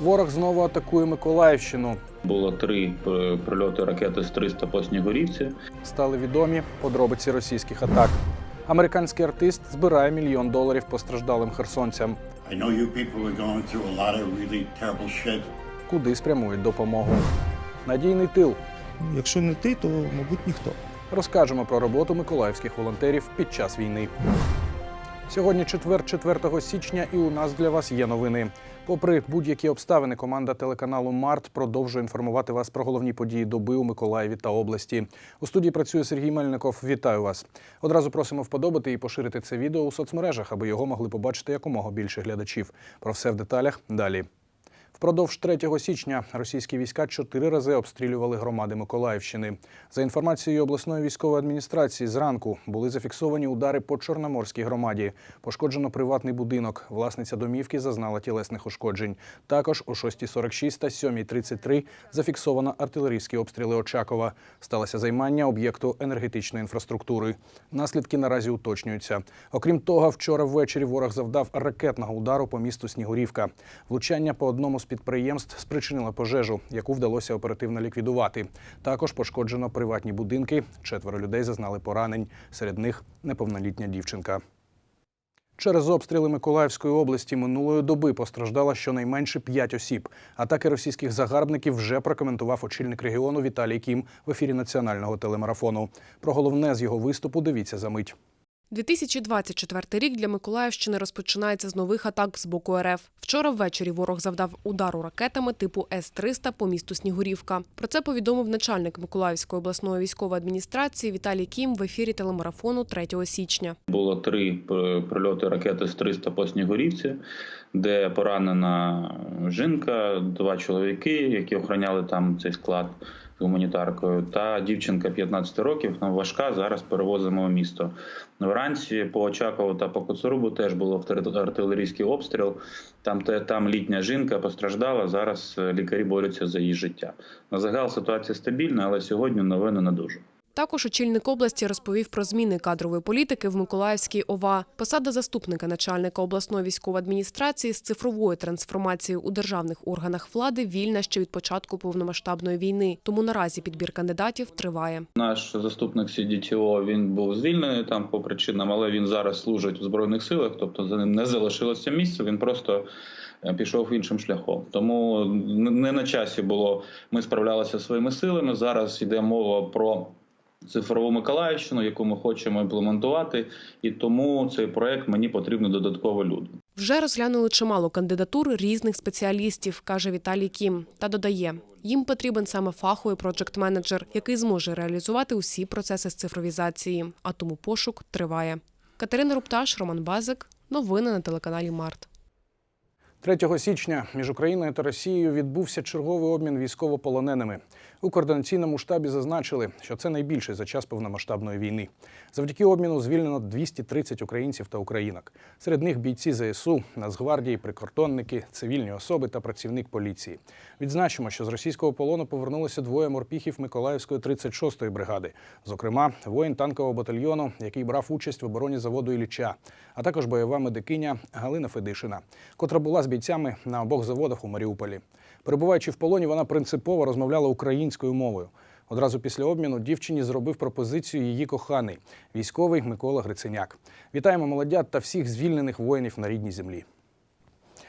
Ворог знову атакує Миколаївщину. Було три е, прильоти ракети з 300 по Снігурівці. Стали відомі подробиці російських атак. Американський артист збирає мільйон доларів постраждалим херсонцям. I know you people are going through a lot of really terrible shit. Куди спрямують допомогу? Надійний тил. Якщо не ти, то мабуть ніхто. Розкажемо про роботу миколаївських волонтерів під час війни. Сьогодні четвер, 4 січня, і у нас для вас є новини. Попри будь-які обставини, команда телеканалу Март продовжує інформувати вас про головні події доби у Миколаєві та області. У студії працює Сергій Мельников. Вітаю вас. Одразу просимо вподобати і поширити це відео у соцмережах, аби його могли побачити якомога більше глядачів. Про все в деталях далі. Впродовж 3 січня російські війська чотири рази обстрілювали громади Миколаївщини. За інформацією обласної військової адміністрації, зранку були зафіксовані удари по Чорноморській громаді. Пошкоджено приватний будинок. Власниця домівки зазнала тілесних ушкоджень. Також о 6.46 та 7.33 зафіксовано артилерійські обстріли Очакова. Сталося займання об'єкту енергетичної інфраструктури. Наслідки наразі уточнюються. Окрім того, вчора ввечері ворог завдав ракетного удару по місту Снігурівка. Влучання по одному з підприємств спричинило пожежу, яку вдалося оперативно ліквідувати. Також пошкоджено приватні будинки. Четверо людей зазнали поранень. Серед них неповнолітня дівчинка. Через обстріли Миколаївської області минулої доби постраждало щонайменше п'ять осіб. Атаки російських загарбників вже прокоментував очільник регіону Віталій Кім в ефірі національного телемарафону. Про головне з його виступу дивіться за мить. 2024 рік для Миколаївщини розпочинається з нових атак з боку РФ. Вчора ввечері ворог завдав удару ракетами типу С-300 по місту Снігурівка. Про це повідомив начальник Миколаївської обласної військової адміністрації Віталій Кім в ефірі телемарафону 3 січня. Було три е, прильоти ракети з 300 по Снігурівці, де поранена жінка, два чоловіки, які охороняли там цей склад гуманітаркою, та дівчинка 15 років, важка. Зараз перевозимо в місто. Вранці по Очакову та по Коцурубу теж було артилер- артилерійський обстріл. Там те там літня жінка постраждала. Зараз е, лікарі борються за її життя. На загал ситуація стабільна, але сьогодні новини не дуже. Також очільник області розповів про зміни кадрової політики в Миколаївській ОВА. Посада заступника начальника обласної військової адміністрації з цифровою трансформацією у державних органах влади вільна ще від початку повномасштабної війни. Тому наразі підбір кандидатів триває. Наш заступник CDTO, він був звільнений там по причинам, але він зараз служить в збройних силах, тобто за ним не залишилося місце. Він просто е, пішов іншим шляхом. Тому не на часі було. Ми справлялися своїми силами. Зараз йде мова про. Цифрову Миколаївщину, яку ми хочемо імплементувати, і тому цей проект мені потрібно додатково люди. Вже розглянули чимало кандидатур різних спеціалістів, каже Віталій Кім. Та додає, їм потрібен саме фаховий проджект-менеджер, який зможе реалізувати усі процеси з цифровізації. А тому пошук триває. Катерина Рупташ, Роман Базик. Новини на телеканалі Март. 3 січня між Україною та Росією відбувся черговий обмін військовополоненими. У координаційному штабі зазначили, що це найбільший за час повномасштабної війни. Завдяки обміну звільнено 230 українців та українок. Серед них бійці ЗСУ, Нацгвардії, прикордонники, цивільні особи та працівник поліції. Відзначимо, що з російського полону повернулося двоє морпіхів Миколаївської 36-ї бригади, зокрема, воїн танкового батальйону, який брав участь в обороні заводу Ілліча, а також бойова медикиня Галина Федишина, котра була з бійцями на обох заводах у Маріуполі. Перебуваючи в полоні, вона принципово розмовляла українською мовою. Одразу після обміну дівчині зробив пропозицію її коханий, військовий Микола Гриценяк. Вітаємо молодят та всіх звільнених воїнів на рідній землі.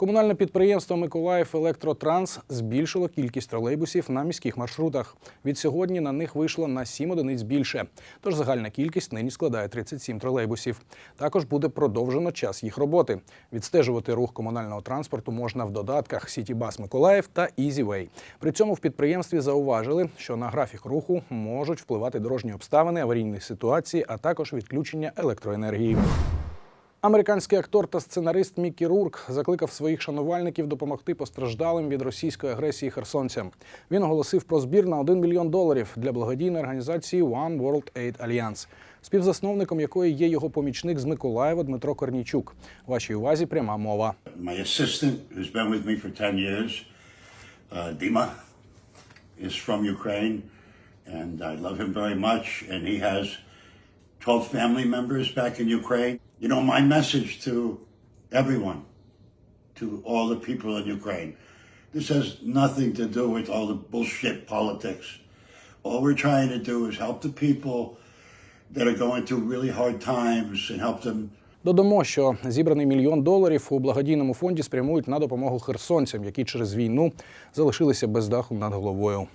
Комунальне підприємство Миколаїв Електротранс збільшило кількість тролейбусів на міських маршрутах. Від сьогодні на них вийшло на 7 одиниць більше. Тож загальна кількість нині складає 37 тролейбусів. Також буде продовжено час їх роботи. Відстежувати рух комунального транспорту можна в додатках «Сітібас Миколаїв та «Ізівей». При цьому в підприємстві зауважили, що на графік руху можуть впливати дорожні обставини, аварійні ситуації, а також відключення електроенергії. Американський актор та сценарист Міккі Рурк закликав своїх шанувальників допомогти постраждалим від російської агресії херсонцям. Він оголосив про збір на 1 мільйон доларів для благодійної організації One World Aid Alliance. співзасновником якої є його помічник з Миколаєва Дмитро Корнійчук. Вашій увазі пряма мова. My assistant, who's been with me for 10 years, uh, Dima, is from Ukraine, and I love him very much. And he has 12 family members back in Ukraine. You know, my message to everyone, to all the people in Ukraine, this has nothing to do with all the bullshit politics. All we're trying to do is help the people that are going through really hard times and help them Додамо, що зібраний мільйон доларів у благодійному фонді спрямують на допомогу херсонцям, які через війну залишилися без даху над головою.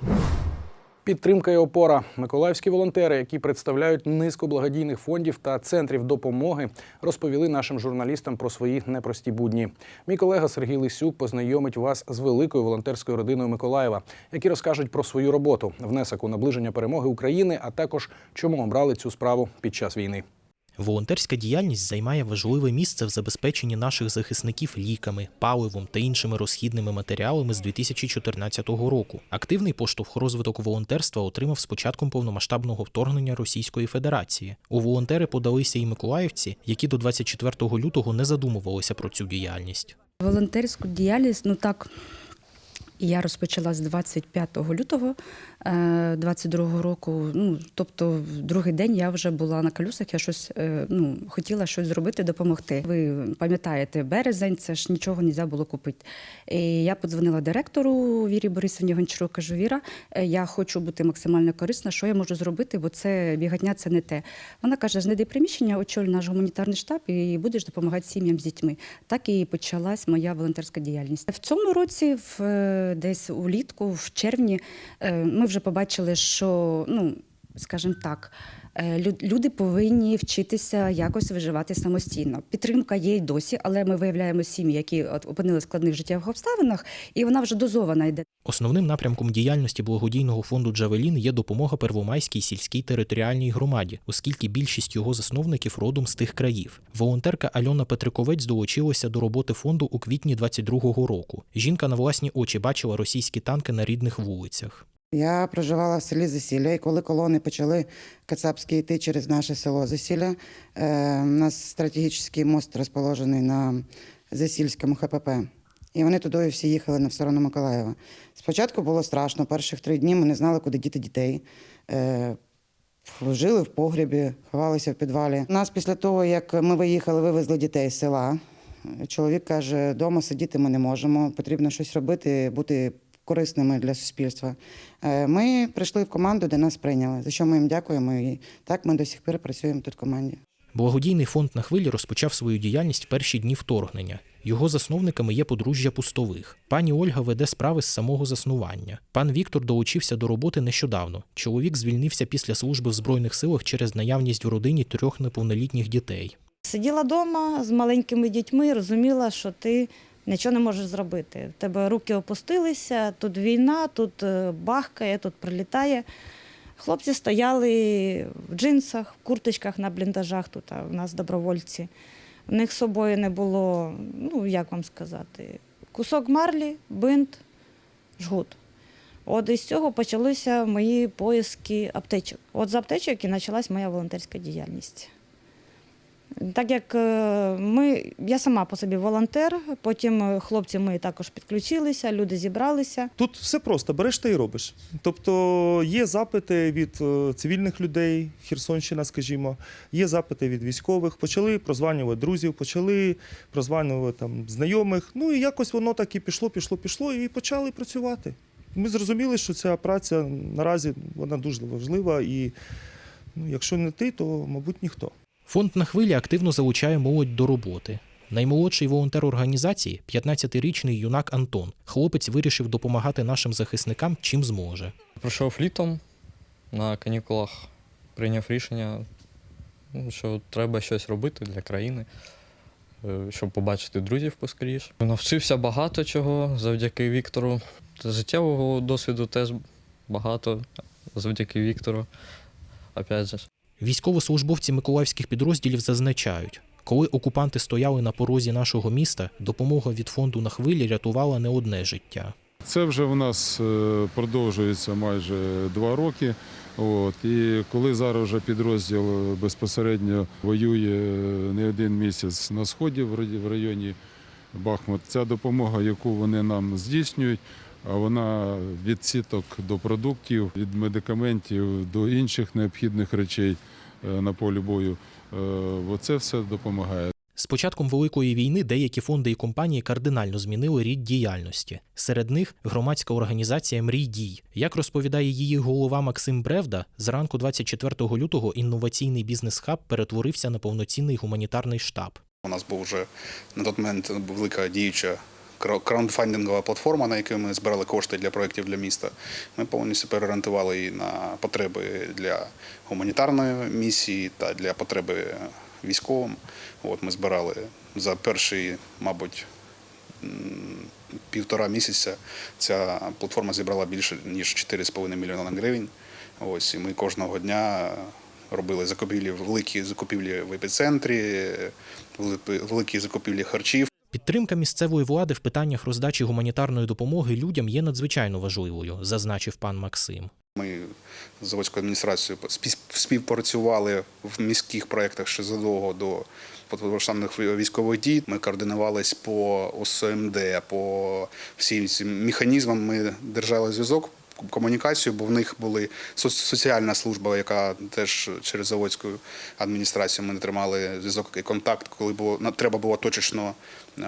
Підтримка і опора. Миколаївські волонтери, які представляють низку благодійних фондів та центрів допомоги, розповіли нашим журналістам про свої непрості будні. Мій колега Сергій Лисюк познайомить вас з великою волонтерською родиною Миколаєва, які розкажуть про свою роботу, внесок у наближення перемоги України, а також чому обрали цю справу під час війни. Волонтерська діяльність займає важливе місце в забезпеченні наших захисників ліками, паливом та іншими розхідними матеріалами з 2014 року. Активний поштовх розвиток волонтерства отримав з початком повномасштабного вторгнення Російської Федерації. У волонтери подалися і миколаївці, які до 24 лютого не задумувалися про цю діяльність. Волонтерську діяльність, ну так. Я розпочала з 25 лютого 22 року. Ну, тобто, другий день я вже була на колесах, я щось е, ну, хотіла щось зробити, допомогти. Ви пам'ятаєте, березень, це ж нічого не можна було купити. І я подзвонила директору Вірі Борисовні Гончарук, кажу, Віра, е, я хочу бути максимально корисна, що я можу зробити, бо це бігатня це не те. Вона каже: знайди приміщення, очоль наш гуманітарний штаб і будеш допомагати сім'ям з дітьми. Так і почалась моя волонтерська діяльність. В цьому році, в, е, десь улітку, в червні, е, ми вже побачили, що ну. Скажімо так, люди повинні вчитися якось виживати самостійно. Підтримка є й досі, але ми виявляємо сім'ї, які от опинилися в складних життєвих обставинах, і вона вже дозована йде. Основним напрямком діяльності благодійного фонду Джавелін є допомога Первомайській сільській територіальній громаді, оскільки більшість його засновників родом з тих країв. Волонтерка Альона Петриковець долучилася до роботи фонду у квітні 22-го року. Жінка на власні очі бачила російські танки на рідних вулицях. Я проживала в селі Засілля, і коли колони почали кацапські йти через наше село Засілля, е, у нас стратегічний мост розположений на Засільському ХПП. І вони туди всі їхали на сторону Миколаєва. Спочатку було страшно. Перших три дні ми не знали, куди діти дітей. Е, жили в погрібі, ховалися в підвалі. Нас після того, як ми виїхали, вивезли дітей з села. Чоловік каже, вдома сидіти ми не можемо, потрібно щось робити, бути корисними для суспільства. Е, Ми прийшли в команду, де нас прийняли, за що ми їм дякуємо. І так ми до сих пір працюємо тут в команді. Благодійний фонд на хвилі розпочав свою діяльність в перші дні вторгнення. Його засновниками є подружжя пустових. Пані Ольга веде справи з самого заснування. Пан Віктор долучився до роботи нещодавно. Чоловік звільнився після служби в збройних силах через наявність в родині трьох неповнолітніх дітей. Сиділа вдома з маленькими дітьми, розуміла, що ти нічого не можеш зробити. В тебе руки опустилися, тут війна, тут е, бахкає, тут прилітає. Хлопці стояли в джинсах, в курточках на бліндажах, тут а в нас добровольці. В них з собою не було, ну як вам сказати, кусок марлі, бинт, жгут. От із цього почалися мої поиски аптечок. От з аптечок і почалась моя волонтерська діяльність. Так як е, ми, я сама по собі волонтер, потім е, хлопці ми також підключилися, люди зібралися. Тут все просто береш та й робиш. Тобто є запити від е, цивільних людей, Херсонщина, скажімо, є запити від військових. Почали прозванювати друзів, почали прозванювати там знайомих. Ну і якось воно так і пішло, пішло, пішло, і почали працювати. Ми зрозуміли, що ця праця наразі вона дуже важлива, і ну, якщо не ти, то мабуть ніхто. Фонд на хвилі активно залучає молодь до роботи. Наймолодший волонтер організації 15-річний юнак Антон. Хлопець вирішив допомагати нашим захисникам чим зможе. Пройшов літом на канікулах, прийняв рішення, ну, що треба щось робити для країни, е, щоб побачити друзів поскоріше. Навчився багато чого завдяки Віктору. Життєвого досвіду теж багато завдяки Віктору. Опять же. Військовослужбовці миколаївських підрозділів зазначають, коли окупанти стояли на порозі нашого міста, допомога від фонду на хвилі рятувала не одне життя. Це вже в нас е, продовжується майже два роки. От. І коли зараз вже підрозділ безпосередньо воює не один місяць на сході в районі Бахмут, ця допомога, яку вони нам здійснюють, вона від сіток до продуктів, від медикаментів до інших необхідних речей е, на полі бою, е, оце все допомагає. З початком великої війни деякі фонди і компанії кардинально змінили рід діяльності. Серед них громадська організація Мрій дій. Як розповідає її голова Максим Бревда, зранку 24 лютого інноваційний бізнес-хаб перетворився на повноцінний гуманітарний штаб. У нас був вже на той момент велика діюча краундфандингова платформа, на якій ми збирали кошти для проєктів для міста. Ми повністю переорієнтували її на потреби для гуманітарної місії та для потреби військовим. От ми збирали за перші, мабуть, півтора місяця. Ця платформа зібрала більше ніж 4,5 мільйона гривень. Ось і ми кожного дня робили закупівлі, великі закупівлі в епіцентрі, великі закупівлі харчів. Підтримка місцевої влади в питаннях роздачі гуманітарної допомоги людям є надзвичайно важливою, зазначив пан Максим. Ми з заводською адміністрацією спів- співпрацювали в міських проєктах ще задовго до повномасштабних військових дій. Ми координувались по ОСМД, по всім цим механізмам. Ми держали зв'язок. Комунікацію, бо в них були со- соціальна служба, яка теж через заводську адміністрацію ми не тримали зв'язок і контакт, коли було треба було точечно е,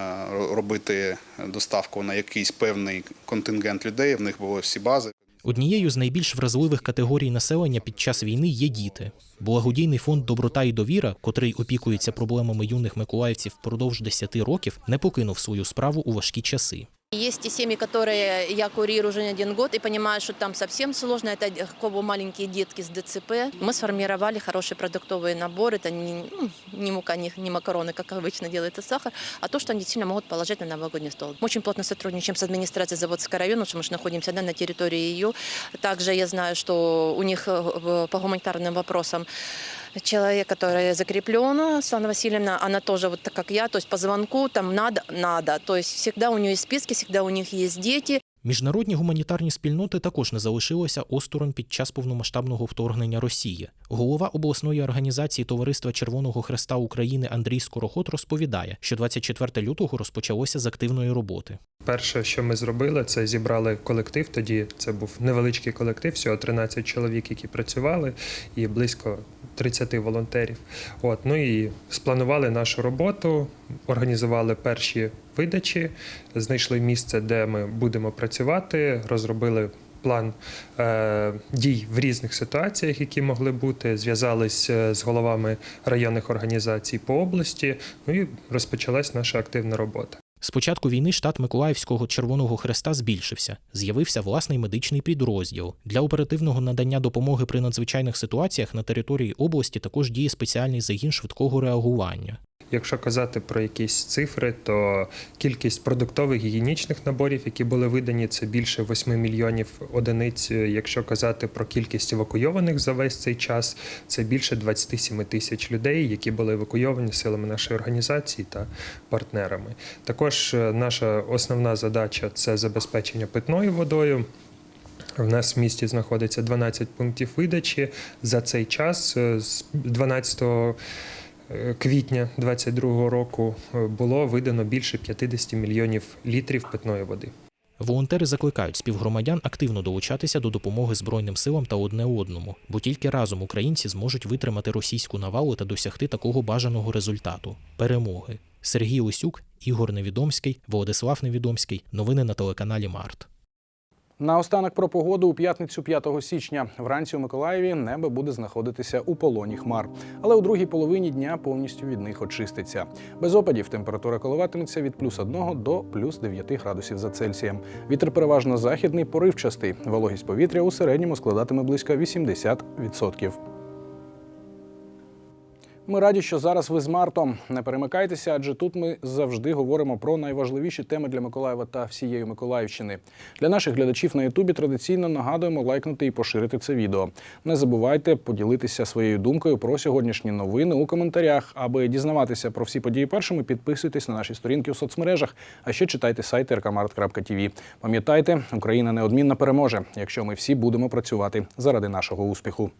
робити доставку на якийсь певний контингент людей. В них були всі бази. Однією з найбільш вразливих категорій населення під час війни є діти. Благодійний фонд Доброта і довіра, котрий опікується проблемами юних миколаївців впродовж 10 років, не покинув свою справу у важкі часи. Есть и семьи, которые я курирую уже не один год и понимаю, что там совсем сложно. Это кого маленькие детки с ДЦП. Мы сформировали хороший продуктовый набор. Это не, ну, не мука, не, не макароны, как обычно делается сахар, а то, что они действительно могут положить на новогодний стол. Мы очень плотно сотрудничаем с администрацией Заводского района, потому что мы находимся да, на территории ее. Также я знаю, что у них э, по гуманитарным вопросам человек, который закреплен, Светлана Васильевна, она тоже вот так, как я, то есть по звонку там надо, надо. То есть всегда у нее есть списки, всегда у них есть дети. Міжнародні гуманітарні спільноти також не залишилися осторонь під час повномасштабного вторгнення Росії. Голова обласної організації Товариства Червоного Хреста України Андрій Скороход розповідає, що 24 лютого розпочалося з активної роботи. Перше, що ми зробили, це зібрали колектив. Тоді це був невеличкий колектив, всього 13 чоловік, які працювали, і близько 30 волонтерів. От ну і спланували нашу роботу, організували перші видачі, знайшли місце, де ми будемо працювати, розробили. План е, дій в різних ситуаціях, які могли бути, зв'язались е, з головами районних організацій по області. Ну і розпочалась наша активна робота. З початку війни штат Миколаївського Червоного Хреста збільшився. З'явився власний медичний підрозділ. Для оперативного надання допомоги при надзвичайних ситуаціях на території області також діє спеціальний загін швидкого реагування. Якщо казати про якісь цифри, то кількість продуктових гігієнічних наборів, які були видані, це більше 8 мільйонів одиниць. Якщо казати про кількість евакуйованих за весь цей час, це більше 27 тисяч людей, які були евакуйовані силами нашої організації та партнерами. Також е, наша основна задача це забезпечення питною водою. В нас в місті знаходиться 12 пунктів видачі. За цей час е, з 12 квітня 2022 року е, було видано більше 50 мільйонів літрів питної води. Волонтери закликають співгромадян активно долучатися до допомоги Збройним силам та одне одному, бо тільки разом українці зможуть витримати російську навалу та досягти такого бажаного результату перемоги. Сергій Лисюк, Ігор Невідомський, Володислав Невідомський. Новини на телеканалі Март. Наостанок про погоду у п'ятницю 5 січня. Вранці у Миколаєві небо буде знаходитися у полоні хмар, але у другій половині дня повністю від них очиститься. Без опадів температура коливатиметься від плюс 1 до плюс 9 градусів за Цельсієм. Вітер переважно західний, поривчастий. Вологість повітря у середньому складатиме близько 80%. Ми раді, що зараз ви з Мартом. Не перемикайтеся, адже тут ми завжди говоримо про найважливіші теми для Миколаєва та всієї Миколаївщини. Для наших глядачів на Ютубі традиційно нагадуємо лайкнути і поширити це відео. Не забувайте поділитися своєю думкою про сьогоднішні новини у коментарях. Аби дізнаватися про всі події першими, підписуйтесь на наші сторінки у соцмережах, а ще читайте сайт rkmart.tv. Пам'ятайте, Україна неодмінно переможе, якщо ми всі будемо працювати заради нашого успіху.